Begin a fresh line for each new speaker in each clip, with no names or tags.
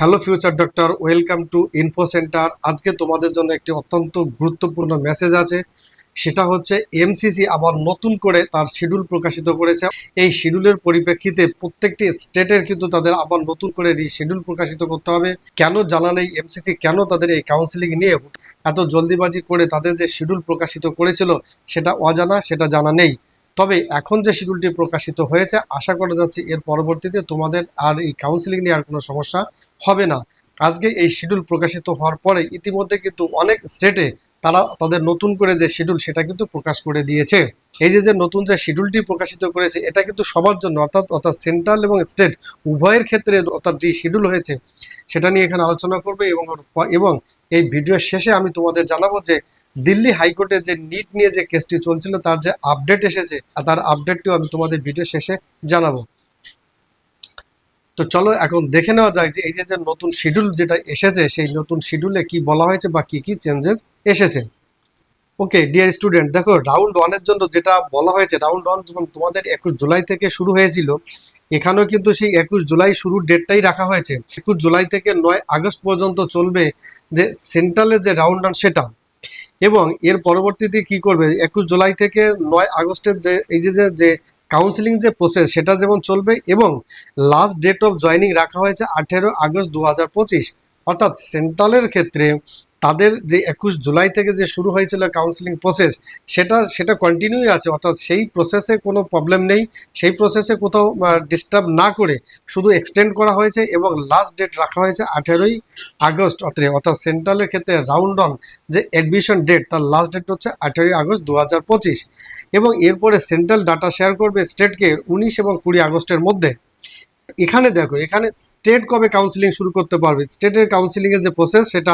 Hello future doctor, welcome to info centre. আজকে তোমাদের জন্য একটি অত্যন্ত গুরুত্বপূর্ণ মেসেজ আছে। সেটা হচ্ছে এমসিসি আবার নতুন করে তার শিডিউল প্রকাশিত করেছে। এই শিডিউলের পরিপ্রেক্ষিতে প্রত্যেকটি স্টেটের কিন্তু তাদের আবার নতুন করে শিডিউল প্রকাশিত করতে হবে। কেন জানা নেই এমসিসি কেন তাদের এই কাউন্সিলিং নিয়ে এত জলদিবাজি করে তাদের যে শিডিউল প্রকাশিত করেছিল, সেটা অজানা, সেটা জানা নেই। তবে এখন যে শিডিউলটি প্রকাশিত হয়েছে, আশা করা যাচ্ছে এর পরবর্তীতে তোমাদের আর এই কাউন্সিলিং নিয়ে আর কোনো সমস্যা হবে না। আজকে এই শিডিউল প্রকাশিত হওয়ার পরে ইতিমধ্যে কিন্তু অনেক স্টেটে তারা তাদের নতুন করে যে শিডিউল সেটা কিন্তু প্রকাশ করে দিয়েছে। এই যে যে নতুন যে শিডিউলটি প্রকাশিত করেছে, এটা কিন্তু সবার জন্য অর্থাৎ অর্থাৎ সেন্ট্রাল এবং স্টেট উভয়ের ক্ষেত্রে অর্থাৎ যে শিডিউল হয়েছে, সেটা নিয়ে এখানে আলোচনা করবে এবং এবং এই ভিডিওর শেষে আমি তোমাদের জানাব যে দিল্লি হাইকোর্টে যে নিট নিয়ে যে কেসটি চলছিল, তার যে আপডেট এসেছে, আর তার আপডেটটিও আমি তোমাদের ভিডিও শেষে জানাব। তো চলো এখন দেখে নেওয়া যাক যে এই যে নতুন শিডিউল যেটা এসেছে, সেই নতুন শিডিউলে কি বলা হয়েছে বা কি কি চেঞ্জেস এসেছে। ওকে ডিয়ার স্টুডেন্ট দেখো রাউন্ড ওয়ানের জন্য যেটা বলা হয়েছে রাউন্ড ওয়ান যখন তোমাদের একুশ জুলাই থেকে শুরু হয়েছিল, এখানেও কিন্তু সেই একুশ জুলাই শুরুর ডেটটাই রাখা হয়েছে। একুশ জুলাই থেকে নয় আগস্ট পর্যন্ত চলবে যে সেন্ট্রালের যে রাউন্ড ওয়ান সেটা। এবং এর পরবর্তীতে কি করবে? একুশ জুলাই থেকে নয় আগস্টের যে, এই যে যে কাউন্সিলিং যে প্রসেস সেটা যেমন চলবে এবং লাস্ট ডেট অফ জয়নিং রাখা হয়েছে আঠেরো আগস্ট দু হাজার পঁচিশ। অর্থাৎ সেন্ট্রালের ক্ষেত্রে তাদের যে একুশ জুলাই থেকে যে শুরু হয়েছিল কাউন্সিলিং প্রসেস সেটা সেটা কন্টিনিউই আছে। অর্থাৎ সেই প্রসেসে কোনো প্রবলেম নেই। সেই প্রসেসে কোথাও ডিস্টার্ব না করে শুধু এক্সটেন্ড করা হয়েছে এবং লাস্ট ডেট রাখা হয়েছে আঠেরোই আগস্ট। অর্থাৎ অর্থাৎ সেন্ট্রালের ক্ষেত্রে রাউন্ড অন যে অ্যাডমিশন ডেট তার লাস্ট ডেট হচ্ছে আঠেরোই আগস্ট দু হাজার পঁচিশ। এবং এরপরে সেন্ট্রাল ডাটা শেয়ার করবে স্টেটকে উনিশ এবং কুড়ি আগস্টের মধ্যে। এখানে দেখো, এখানে স্টেট কবে কাউন্সিলিং শুরু করতে পারবে? স্টেটের কাউন্সিলিং এর যে প্রসেস সেটা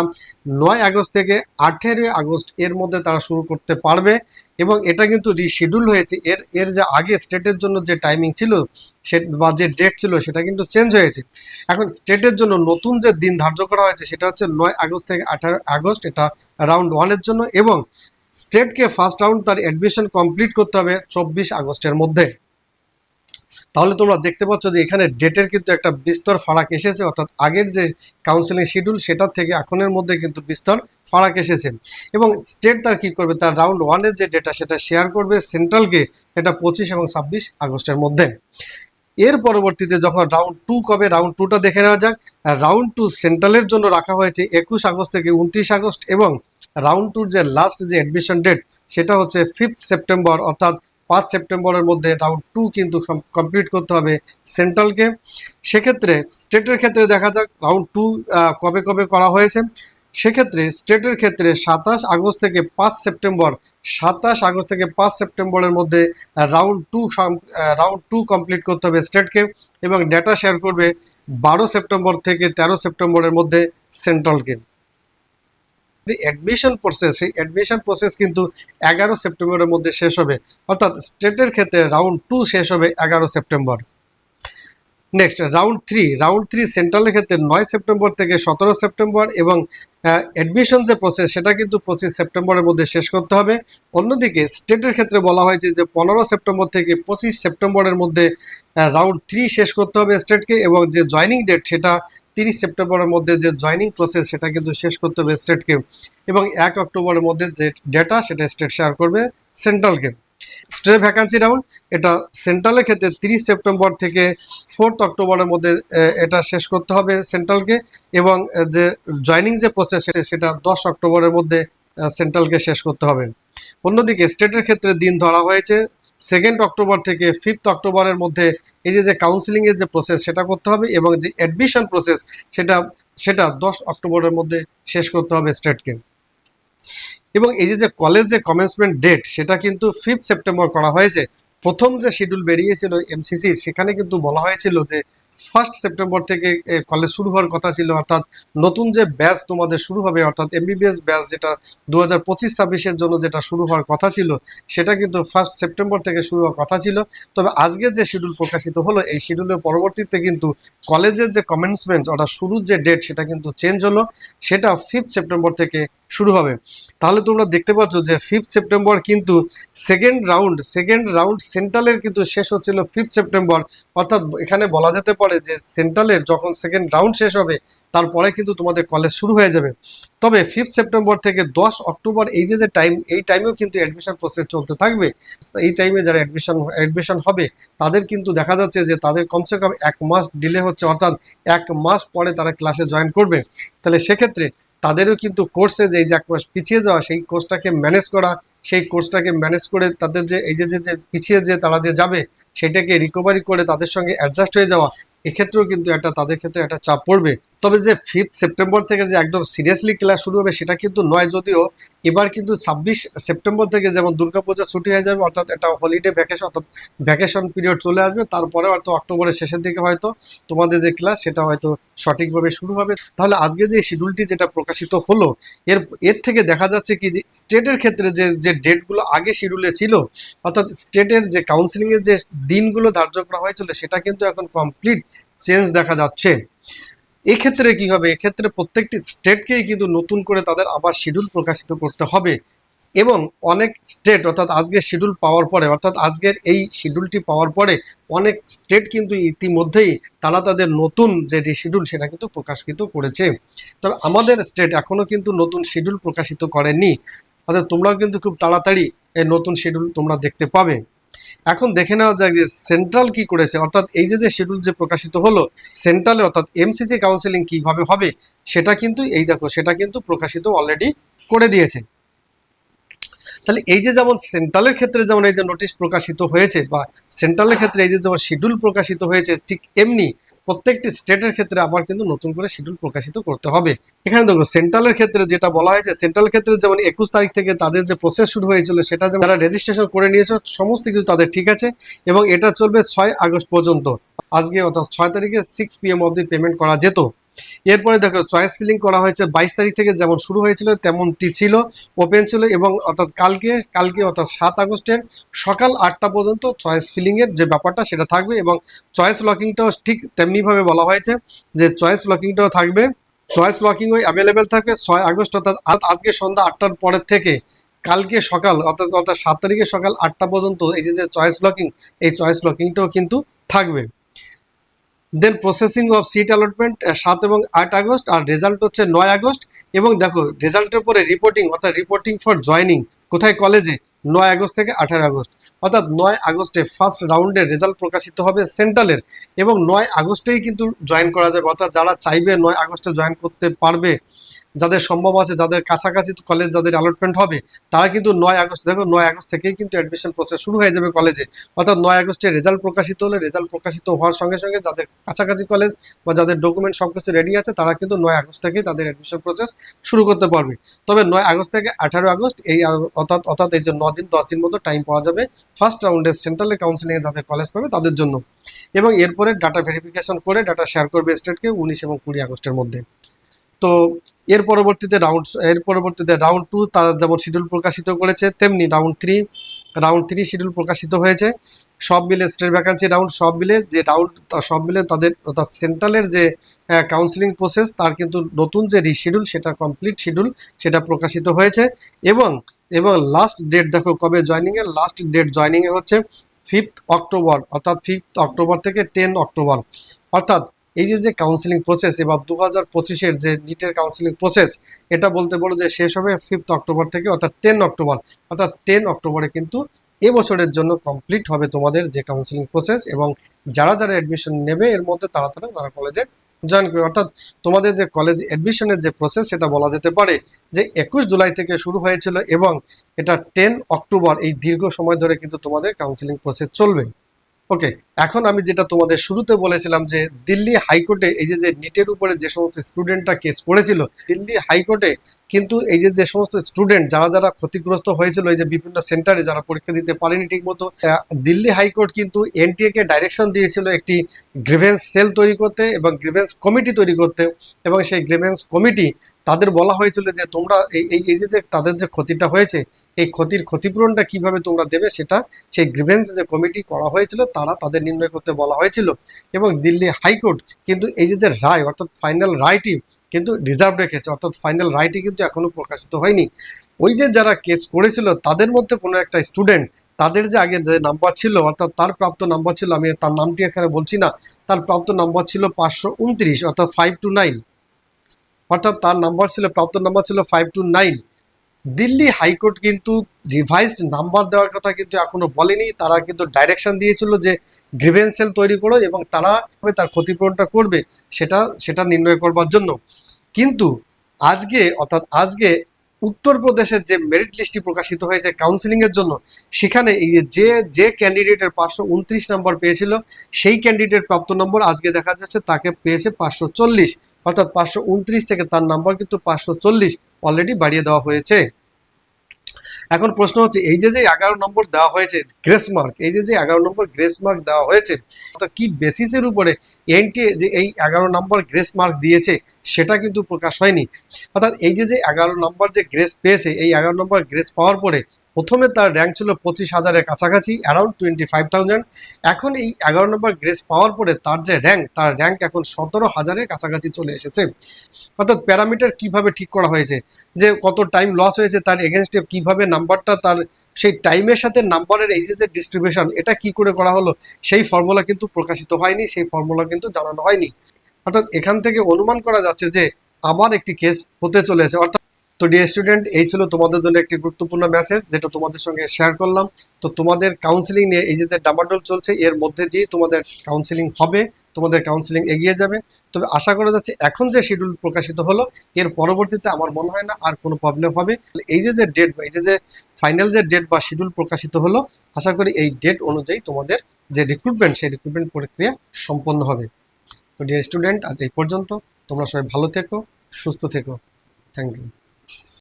নয় আগস্ট থেকে আঠেরোই আগস্ট এর মধ্যে তারা শুরু করতে পারবে এবং এটা কিন্তু রিশিডিউল হয়েছে। এর এর যে আগে স্টেটের জন্য যে টাইমিং ছিল, সে, বা যে ডেট ছিল, সেটা কিন্তু চেঞ্জ হয়েছে। এখন স্টেটের জন্য নতুন যে দিন ধার্য করা হয়েছে, সেটা হচ্ছে নয় আগস্ট থেকে আঠারো আগস্ট, এটা রাউন্ড ওয়ানের জন্য এবং স্টেটকে ফার্স্ট রাউন্ড তার অ্যাডমিশন কমপ্লিট করতে হবে চব্বিশ আগস্টের মধ্যে। তাহলে তোমরা দেখতে পাচ্ছ যে এখানে ডেটের কিন্তু একটা বিস্তর ফারাক এসেছে, অর্থাৎ আগের যে কাউন্সিলিং শিডিউল সেটার থেকে এখনের মধ্যে কিন্তু বিস্তর ফারাক এসেছে। এবং স্টেট তার কি করবে? তার রাউন্ড ওয়ানের যে ডেটা সেটা শেয়ার করবে সেন্ট্রালকে এটা পঁচিশ এবং ছাব্বিশ আগস্টের মধ্যে। এর পরবর্তীতে যখন রাউন্ড টু কবে? রাউন্ড টুটা দেখে নেওয়া যাক। রাউন্ড টু সেন্ট্রালের জন্য রাখা হয়েছে একুশ আগস্ট থেকে উনত্রিশ আগস্ট এবং রাউন্ড টুর যে লাস্ট যে অ্যাডমিশন ডেট সেটা হচ্ছে ফিফথ সেপ্টেম্বর অর্থাৎ পাঁচ সেপ্টেম্বরের মধ্যে রাউন্ড টু কিন্তু কমপ্লিট করতে হবে সেন্ট্রালকে। সেক্ষেত্রে স্টেটের ক্ষেত্রে দেখা যাক রাউন্ড টু কবে কবে করা হয়েছে। সেক্ষেত্রে স্টেটের ক্ষেত্রে সাতাশ আগস্ট থেকে পাঁচ সেপ্টেম্বর, সাতাশ আগস্ট থেকে পাঁচ সেপ্টেম্বরের মধ্যে round two round two complete করতে হবে স্টেটকে এবং ডেটা শেয়ার করবে বারো সেপ্টেম্বর থেকে তেরো সেপ্টেম্বরের মধ্যে সেন্ট্রালকে। যে অ্যাডমিশন প্রসেস সেই অ্যাডমিশন প্রসেস কিন্তু এগারো সেপ্টেম্বরের মধ্যে শেষ হবে। অর্থাৎ স্টেটের ক্ষেত্রে রাউন্ড টু শেষ হবে এগারো September. Next round three round three সেন্ট্রালের ক্ষেত্রে নয় সেপ্টেম্বর থেকে সতেরো সেপ্টেম্বর এবং অ্যাডমিশন যে প্রসেস সেটা কিন্তু পঁচিশ সেপ্টেম্বরের মধ্যে শেষ করতে হবে। অন্যদিকে স্টেটের ক্ষেত্রে বলা হয়েছে যে পনেরো সেপ্টেম্বর থেকে পঁচিশ সেপ্টেম্বরের মধ্যে রাউন্ড থ্রি শেষ করতে হবে স্টেটকে এবং যে জয়নিং ডেট সেটা তিরিশ সেপ্টেম্বরের মধ্যে যে জয়নিং প্রসেস সেটা কিন্তু শেষ করতে হবে স্টেটকে এবং এক অক্টোবরের মধ্যে যে ডেটা সেটা স্টেট শেয়ার করবে সেন্ট্রালকে স্টেট ভ্যাকান্সি রাউন্ড এটা সেন্ট্রালের ক্ষেত্রে তিরিশ সেপ্টেম্বর থেকে ফোর্থ অক্টোবরের মধ্যে এটা শেষ করতে হবে সেন্ট্রালকে এবং যে জয়নিং যে প্রসেস সেটা দশ অক্টোবরের মধ্যে সেন্ট্রালকে শেষ করতে হবে। অন্যদিকে স্টেটের ক্ষেত্রে দিন ধরা হয়েছে সেকেন্ড অক্টোবর থেকে ফিফথ অক্টোবরের মধ্যে এই যে যে কাউন্সিলিংয়ের যে প্রসেস সেটা করতে হবে এবং যে অ্যাডমিশন প্রসেস সেটা সেটা দশ অক্টোবরের মধ্যে শেষ করতে হবে স্টেটকে এবং এই যে কলেজ যে কমেন্সমেন্ট ডেট সেটা কিন্তু ফিফথ সেপ্টেম্বর করা হয়েছে। প্রথম যে শিডিউল বেরিয়েছিল এমসিসি সেখানে কিন্তু বলা হয়েছিল যে ফার্স্ট সেপ্টেম্বর থেকে কলেজ শুরু হওয়ার কথা ছিল, অর্থাৎ নতুন যে ব্যাচ তোমাদের শুরু হবে, অর্থাৎ এমবিবিএস ব্যাচ যেটা দু হাজার পঁচিশ ছাব্বিশের জন্য যেটা শুরু হওয়ার কথা ছিল, সেটা কিন্তু ফার্স্ট সেপ্টেম্বর থেকে শুরু হওয়ার কথা ছিল। তবে আজকের যে শিডিউল প্রকাশিত হলো, এই শিডিউলের পরবর্তীতে কিন্তু কলেজের যে কমেন্সমেন্ট অর্থাৎ শুরুর যে ডেট সেটা কিন্তু চেঞ্জ হলো। সেটা ফিফথ সেপ্টেম্বর থেকে শুরু হবে। তাহলে তোমরা দেখতে পাচ্ছ যে ফিফথ সেপ্টেম্বর কিন্তু সেকেন্ড রাউন্ড সেকেন্ড রাউন্ড সেন্ট্রালের কিন্তু শেষ হচ্ছিল ফিফথ সেপ্টেম্বর অর্থাৎ এখানে বলা যেতে পারে যে সেন্ট্রালের যখন সেকেন্ড রাউন্ড শেষ হবে, তারপরে কিন্তু তোমাদের কলেজ শুরু হয়ে যাবে। তবে ফিফথ সেপ্টেম্বর থেকে দশ অক্টোবর এই যে যে টাইম এই টাইমেও কিন্তু অ্যাডমিশন প্রসেস চলতে থাকবে। এই টাইমে যারা অ্যাডমিশন অ্যাডমিশন হবে, তাদের কিন্তু দেখা যাচ্ছে যে তাদের কমসে কম এক মাস ডিলে হচ্ছে। অর্থাৎ এক মাস পরে তারা ক্লাসে জয়েন করবে। তাহলে সেক্ষেত্রে তাদেরও কিন্তু কোর্সে যে এক মাস পিছিয়ে যাওয়া, সেই কোর্সটাকে ম্যানেজ করা, সেই কোর্সটাকে ম্যানেজ করে তাদের যে, এই যে যে পিছিয়ে যে তারা যে যাবে, সেটাকে রিকভারি করে তাদের সঙ্গে অ্যাডজাস্ট হয়ে যাওয়া, এক্ষেত্রেও কিন্তু একটা, তাদের ক্ষেত্রে একটা চাপ পড়বে। তবে যে ফিফথ সেপ্টেম্বর থেকে যে একদম সিরিয়াসলি ক্লাস শুরু হবে সেটা কিন্তু নয় যদিও, এবার কিন্তু ছাব্বিশ সেপ্টেম্বর থেকে যেমন দুর্গাপূজা ছুটি হয়ে যাবে, অর্থাৎ একটা হলিডে ভ্যাকেশন অর্থাৎ ভ্যাকেশন পিরিয়ড চলে আসবে, তারপরে হয়তো অক্টোবরের শেষের দিকে হয়তো তোমাদের যে ক্লাস সেটা হয়তো সঠিকভাবে শুরু হবে। তাহলে আজকে যে শিডিউলটি যেটা প্রকাশিত হলো, এর এর থেকে দেখা যাচ্ছে কি যে স্টেটের ক্ষেত্রে যে যে ডেটগুলো আগে শিডিউলে ছিল, অর্থাৎ স্টেটের যে কাউন্সিলিংয়ের যে দিনগুলো ধার্য করা হয়েছিল, সেটা কিন্তু এখন কমপ্লিট চেঞ্জ দেখা যাচ্ছে। এক্ষেত্রে কি হবে? এক্ষেত্রে প্রত্যেকটি স্টেটকেই কিন্তু নতুন করে তাদের আবার শিডিউল প্রকাশিত করতে হবে। এবং অনেক স্টেট অর্থাৎ আজকের শিডিউল পাওয়ার পরে, অর্থাৎ আজকের এই শিডিউলটি পাওয়ার পরে, অনেক স্টেট কিন্তু ইতিমধ্যেই তারা তাদের নতুন যে শিডিউল সেটা কিন্তু প্রকাশিত করেছে। তবে আমাদের স্টেট এখনও কিন্তু নতুন শিডিউল প্রকাশিত করেনি। অর্থাৎ তোমরাও কিন্তু খুব তাড়াতাড়ি এই নতুন শিডিউল তোমরা দেখতে পাবে। এখন দেখে নেওয়া যাক যে সেন্ট্রাল কি করেছে। অর্থাৎ এই যে যে শিডিউল যে প্রকাশিত হলো সেন্ট্রালে অর্থাৎ এমসিসি কাউন্সিলিং কীভাবে হবে, সেটা কিন্তু এই দেখো, সেটা কিন্তু প্রকাশিত অলরেডি করে দিয়েছে। তাহলে এই যে যেমন সেন্ট্রালের ক্ষেত্রে যেমন এই যে নোটিশ প্রকাশিত হয়েছে বা সেন্ট্রালের ক্ষেত্রে এই যে যেমন শিডিউল প্রকাশিত হয়েছে, ঠিক এমনি প্রত্যেকটি স্টেটের ক্ষেত্রে আবার কিন্তু নতুন করে শিডিউল প্রকাশিত করতে হবে। এখানে দেখো সেন্ট্রালের ক্ষেত্রে যেটা বলা হয়েছে সেন্ট্রাল ক্ষেত্রে যেমন একুশ তারিখ থেকে তাদের যে প্রসেস শুরু হয়েছিল, সেটা যেমন তারা রেজিস্ট্রেশন করে নিয়েছে, সমস্ত কিছু তাদের ঠিক আছে এবং এটা চলবে ছয় আগস্ট পর্যন্ত। আজকে অর্থাৎ ছয় তারিখে সিক্স পিএম অবধি পেমেন্ট করা যেত। এরপরে দেখো চয়েস ফিলিং করা হয়েছে বাইশ তারিখ থেকে যেমন শুরু হয়েছিল, তেমনটি ছিল ওপেন ছিল এবং অর্থাৎ কালকে কালকে অর্থাৎ সাত আগস্টের সকাল আটটা পর্যন্ত চয়েস ফিলিংয়ের যে ব্যাপারটা সেটা থাকবে এবং চয়েস লকিংটাও ঠিক তেমনিভাবে বলা হয়েছে যে চয়েস লকিংটাও থাকবে। চয়েস লকিং ওই অ্যাভেলেবেল থাকবে ছয় আগস্ট অর্থাৎ আজকে সন্ধ্যা আটটার পরের থেকে কালকে সকাল অর্থাৎ অর্থাৎ সাত তারিখে সকাল আটটা পর্যন্ত এই যে চয়েস লকিং এই চয়েস লকিংটাও কিন্তু থাকবে। Then processing of seat allotment সাত এবং আট আগস্ট, আর রেজাল্ট হচ্ছে নয় আগস্ট। এবং দেখো রেজাল্টের পরে রিপোর্টিং অর্থাৎ রিপোর্টিং ফর জয়নিং কোথায় কলেজে নয় আগস্ট থেকে আঠারো আগস্ট। অর্থাৎ নয় আগস্টে ফার্স্ট রাউন্ডের রেজাল্ট প্রকাশিত হবে সেন্ট্রালের এবং নয় আগস্টেই কিন্তু জয়েন করা যাবে। অর্থাৎ যারা চাইবে নয় আগস্টে জয়েন করতে পারবে যাদের সম্ভব আছে, যাদের কাছাকাছি কলেজ যাদের অ্যালটমেন্ট হবে, তারা কিন্তু নয় আগস্ট, দেখো নয় আগস্ট থেকেই কিন্তু অ্যাডমিশন প্রসেস শুরু হয়ে যাবে কলেজে অর্থাৎ নয় আগস্টে রেজাল্ট প্রকাশিত হলে রেজাল্ট প্রকাশিত হওয়ার সঙ্গে সঙ্গে যাদের কাছাকাছি কলেজ বা যাদের ডকুমেন্ট সব কিছু রেডি আছে, তারা কিন্তু নয় আগস্ট থেকেই তাদের অ্যাডমিশন প্রসেস শুরু করতে পারবে। তবে নয় আগস্ট থেকে আঠারো আগস্ট এই অর্থাৎ অর্থাৎ এই যে ন দিন, দশ দিন মতো টাইম পাওয়া যাবে ফার্স্ট রাউন্ডে সেন্ট্রাল কাউন্সিলিংয়ে যাদের কলেজ পাবে তাদের জন্য। এবং এরপরে ডাটা ভেরিফিকেশন করে ডাটা শেয়ার করবে স্টেটকে উনিশ এবং কুড়ি আগস্টের মধ্যে। তো এর পরবর্তীতে রাউন্ড এর পরবর্তীতে রাউন্ড টু তার যেমন শিডিউল প্রকাশিত করেছে, তেমনি round three round three schedule প্রকাশিত হয়েছে। সব মিলে স্টেট ভ্যাকান্সি রাউন্ড সব মিলে যে রাউন্ড সব মিলে তাদের অর্থাৎ সেন্ট্রালের যে কাউন্সিলিং প্রসেস তার কিন্তু নতুন যে রিশিডিউল সেটা কমপ্লিট শিডিউল সেটা প্রকাশিত হয়েছে। এবং এবং লাস্ট ডেট দেখো কবে জয়নিংয়ের লাস্ট ডেট জয়নিংয়ের হচ্ছে ফিফথ অক্টোবর অর্থাৎ ফিফথ অক্টোবর থেকে টেন অক্টোবর অর্থাৎ এই যে যে কাউন্সিলিং প্রসেস এবার দু হাজার পঁচিশের যে নিটের কাউন্সিলিং প্রসেস এটা বলতে বলো যে শেষ হবে ফিফথ অক্টোবর থেকে, অর্থাৎ টেন অক্টোবর অর্থাৎ টেন অক্টোবরে কিন্তু এবছরের জন্য কমপ্লিট হবে তোমাদের যে কাউন্সিলিং প্রসেস এবং যারা যারা অ্যাডমিশন নেবে, এর মধ্যে তারা তারা তারা কলেজে জয়েন করবে। অর্থাৎ তোমাদের যে কলেজ অ্যাডমিশনের যে প্রসেস সেটা বলা যেতে পারে যে একুশ জুলাই থেকে শুরু হয়েছিল এবং এটা টেন অক্টোবর এই দীর্ঘ সময় ধরে কিন্তু তোমাদের কাউন্সিলিং প্রসেস চলবে। ওকে এখন আমি যেটা তোমাদের শুরুতে বলেছিলাম যে দিল্লি হাইকোর্টে এই যে যে নিটের উপরে যে সমস্ত স্টুডেন্টরা কেস করেছিল, দিল্লি হাইকোর্টে কিন্তু এই যে যে সমস্ত স্টুডেন্ট যারা যারা ক্ষতিগ্রস্ত হয়েছিল, এই যে বিভিন্ন সেন্টারে যারা পরীক্ষা দিতে পারেনি ঠিক মতো দিল্লি হাইকোর্ট কিন্তু এনটিএ কে ডাইরেকশন দিয়েছিল একটি গ্রিভেন্স সেল তৈরি করতে এবং গ্রিভেন্স কমিটি তৈরি করতে এবং সেই গ্রিভেন্স কমিটি তাদের বলা হয়েছিল যে তোমরা এই এই যে তাদের যে ক্ষতিটা হয়েছে, এই ক্ষতির ক্ষতিপূরণটা কীভাবে তোমরা দেবে সেটা সেই গ্রিভেন্স যে কমিটি করা হয়েছিল, তারা তাদের নির্ণয় করতে বলা হয়েছিল এবং দিল্লি হাইকোর্ট কিন্তু এই যে যে রায়, অর্থাৎ ফাইনাল রায়টি কিন্তু রিজার্ভ রেখেছে, অর্থাৎ ফাইনাল রাইটই কিন্তু এখনও প্রকাশিত হয়নি। ওই যে যারা কেস করেছিল, তাদের মধ্যে কোনো একটা স্টুডেন্ট তাদের যে আগে যে নাম্বার ছিল, অর্থাৎ তার প্রাপ্ত নাম্বার ছিল, আমি তার নামটি এখানে বলছি না, তার প্রাপ্ত নাম্বার ছিল পাঁচশো উনত্রিশ, অর্থাৎ ফাইভ টু নাইন অর্থাৎ তার নাম্বার ছিল, প্রাপ্ত নাম্বার ছিল five two nine Delhi high court কিন্তু রিভাইসড নাম্বার দেওয়ার কথা কিন্তু এখনও বলেনি। তারা কিন্তু ডাইরেকশন দিয়েছিল যে গ্রিভেন্সেল তৈরি করো এবং তারা তার ক্ষতিপূরণটা করবে, সেটা সেটা নির্ণয় করবার জন্য। কিন্তু আজকে, অর্থাৎ আজকে উত্তরপ্রদেশের যে মেরিট লিস্টটি প্রকাশিত হয়েছে কাউন্সিলিং এর জন্য, সেখানে যে যে ক্যান্ডিডেটের পাঁচশো উনত্রিশ নম্বর পেয়েছিল, সেই ক্যান্ডিডেট প্রাপ্ত নম্বর আজকে দেখা যাচ্ছে তাকে পেয়েছে পাঁচশো চল্লিশ। অর্থাৎ পাঁচশো উনত্রিশ থেকে তার নাম্বার কিন্তু পাঁচশো চল্লিশ। অলরেডি বাড়িয়ে দেওয়া হয়েছে। এখন প্রশ্ন হচ্ছে, এই যে যে এগারো নম্বর দেওয়া হয়েছে গ্রেস মার্ক এই যে যে এগারো নম্বর গ্রেস মার্ক দেওয়া হয়েছে, তা কি বেসিসের উপরে এনকে যে এই এগারো নম্বর গ্রেস মার্ক দিয়েছে, সেটা কিন্তু প্রকাশ হয়নি। অর্থাৎ এই যে যে এগারো নম্বর যে গ্রেস পেয়েছে, এই এগারো নম্বর গ্রেস পাওয়ার পরে প্রথমে তার র্যাঙ্ক ছিল পঁচিশ হাজারের কাছাকাছি অ্যারাউন্ড টোয়েন্টি ফাইভ থাউজেন্ড এখন এই এগারো নম্বর গ্রেস পাওয়ার পরে তার যে র্যাঙ্ক তার র্যাঙ্ক এখন সতেরো হাজারের কাছাকাছি চলে এসেছে। অর্থাৎ প্যারামিটার কীভাবে ঠিক করা হয়েছে? যে কত টাইম লস হয়েছে, তার এগেনস্টে কীভাবে নাম্বারটা, তার সেই টাইমের সাথে নাম্বারের এই যে ডিস্ট্রিবিউশন এটা কি করে করা হলো? সেই ফর্মুলা কিন্তু প্রকাশিত হয়নি, সেই ফর্মুলা কিন্তু জানানো হয়নি। অর্থাৎ এখান থেকে অনুমান করা যাচ্ছে যে, আবার একটি কেস হতে চলেছে। অর্থাৎ তো ডিয়ার স্টুডেন্ট এই ছিল তোমাদের জন্য একটি গুরুত্বপূর্ণ মেসেজ যেটা তোমাদের সঙ্গে শেয়ার করলাম। তো তোমাদের কাউন্সিলিং নিয়ে এই যে ডামাডোল চলছে, এর মধ্যে দিয়ে তোমাদের কাউন্সিলিং হবে, তোমাদের কাউন্সিলিং এগিয়ে যাবে। তবে আশা করা যাচ্ছে এখন যে শিডিউল প্রকাশিত হলো, এর পরবর্তীতে আমার মনে হয় না আর কোনো প্রবলেম হবে। এই যে যে ডেট বা এই যে যে ফাইনাল যে ডেট বা শিডিউল প্রকাশিত হলো, আশা করি এই ডেট অনুযায়ী তোমাদের যে রিক্রুটমেন্ট সেই রিক্রুটমেন্ট প্রক্রিয়া সম্পন্ন হবে। তো ডিয়ার স্টুডেন্ট আজ এই পর্যন্ত। তোমরা সবাই ভালো থেকো, সুস্থ থেকো। Thank you